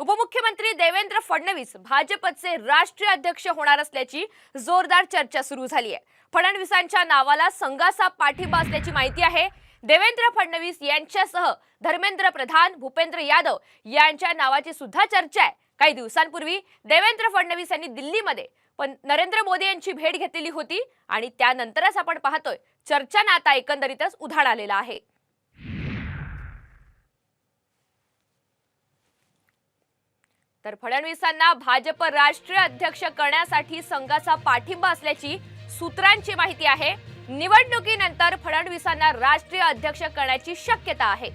उपमुख्यमंत्री देवेंद्र फडणवीस भाजपचे राष्ट्रीय अध्यक्ष होणार असल्याची जोरदार चर्चा सुरू झाली आहे. फडणवीसांच्या नावाला संघाचा पाठिंबा असल्याची माहिती आहे. देवेंद्र फडणवीस यांच्यासह धर्मेंद्र प्रधान भूपेंद्र यादव यांच्या नावाची सुद्धा चर्चा आहे. काही दिवसांपूर्वी देवेंद्र फडणवीस यांनी दिल्लीमध्ये पण नरेंद्र मोदी यांची भेट घेतलेली होती आणि त्यानंतरच आपण पाहतोय चर्चांना आता एकंदरीतच उधाण आलेला आहे. तर फडणवीसांना भाजप राष्ट्रीय अध्यक्ष करण्यासाठी संघाचा पाठिंबा असल्याची सूत्रांची माहिती आहे. निवडणुकीनंतर फडणवीसांना राष्ट्रीय अध्यक्ष करण्याची शक्यता आहे.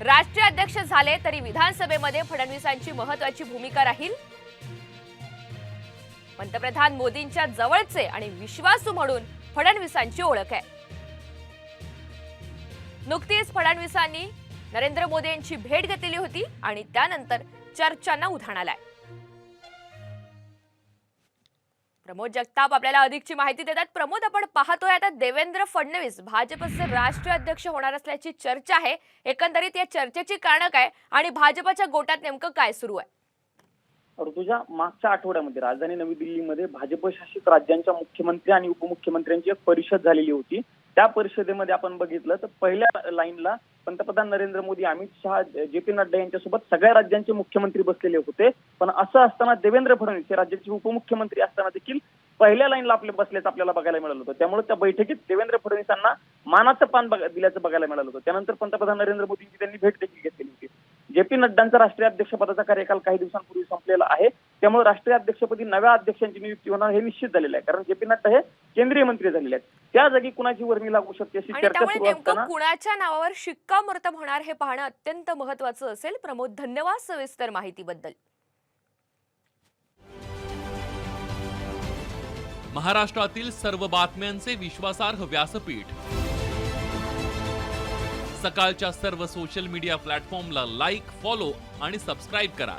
राष्ट्रीय अध्यक्ष झाले तरी विधानसभेमध्ये फडणवीसांची महत्वाची भूमिका राहील. पंतप्रधान मोदींच्या जवळचे आणि विश्वासू म्हणून फडणवीसांची ओळख आहे. नुकतीच फडणवीसांनी नरेंद्र मोदी यांची भेट घेतलेली होती आणि त्यानंतर चर्चांना उधाण आलाय. प्रमोद जगताप आपल्याला अधिकची माहिती देतात. प्रमोद आपण पाहतोय आता देवेंद्र फडणवीस भाजपचे राष्ट्रीय अध्यक्ष होणार असल्याची चर्चा आहे. एकंदरीत या चर्चेची कारण काय आणि भाजपच्या गोटात नेमकं काय सुरू आहे? ऋतुजा मागच्या आठवड्यामध्ये राजधानी नवी दिल्लीमध्ये भाजप शासित राज्यांच्या मुख्यमंत्री आणि उपमुख्यमंत्र्यांची एक परिषद झालेली होती. त्या परिषदेमध्ये आपण बघितलं तर पहिल्या लाईनला पंतप्रधान नरेंद्र मोदी अमित शहा जे पी नड्डा यांच्यासोबत सगळ्या राज्यांचे मुख्यमंत्री बसलेले होते. पण असं असताना देवेंद्र फडणवीस हे राज्याचे उपमुख्यमंत्री असताना देखील पहिल्या लाईनला आपले बसल्याचं आपल्याला बघायला मिळालं होतं. त्यामुळे त्या बैठकीत देवेंद्र फडणवीसांना मानाचं पान बघ- दिल्याचं बघायला मिळालं होतं. त्यानंतर पंतप्रधान नरेंद्र मोदींची त्यांनी भेट देखील घेतलेली होती. जे पी नड्डांचा राष्ट्रीय अध्यक्षपदाचा कार्यकाल काही दिवसांपूर्वी संपलेला आहे. त्यामुळे राष्ट्रीय अध्यक्षपदी नव्या अध्यक्षांची नियुक्ती होणार हे निश्चित झालेलं आहे. कारण जे पी नड्डा हे केंद्रीय मंत्री झालेले आहेत. त्या जागी कुणाची वर्णी लागू शकते अशी आणि चर्चा त्यामुळे सुरू नेमकं असताना कुणाच्या नावावर शिक्कामोर्तब होणार हे पाहणं अत्यंत महत्वाचं असेल. प्रमोद धन्यवाद सविस्तर माहितीबद्दल. महाराष्ट्रातील सर्व बातम्यांचे विश्वासार्ह व्यासपीठ. सकाळच्या सर्व सोशल मीडिया प्लॅटफॉर्मला लाईक फॉलो आणि सबस्क्राईब करा.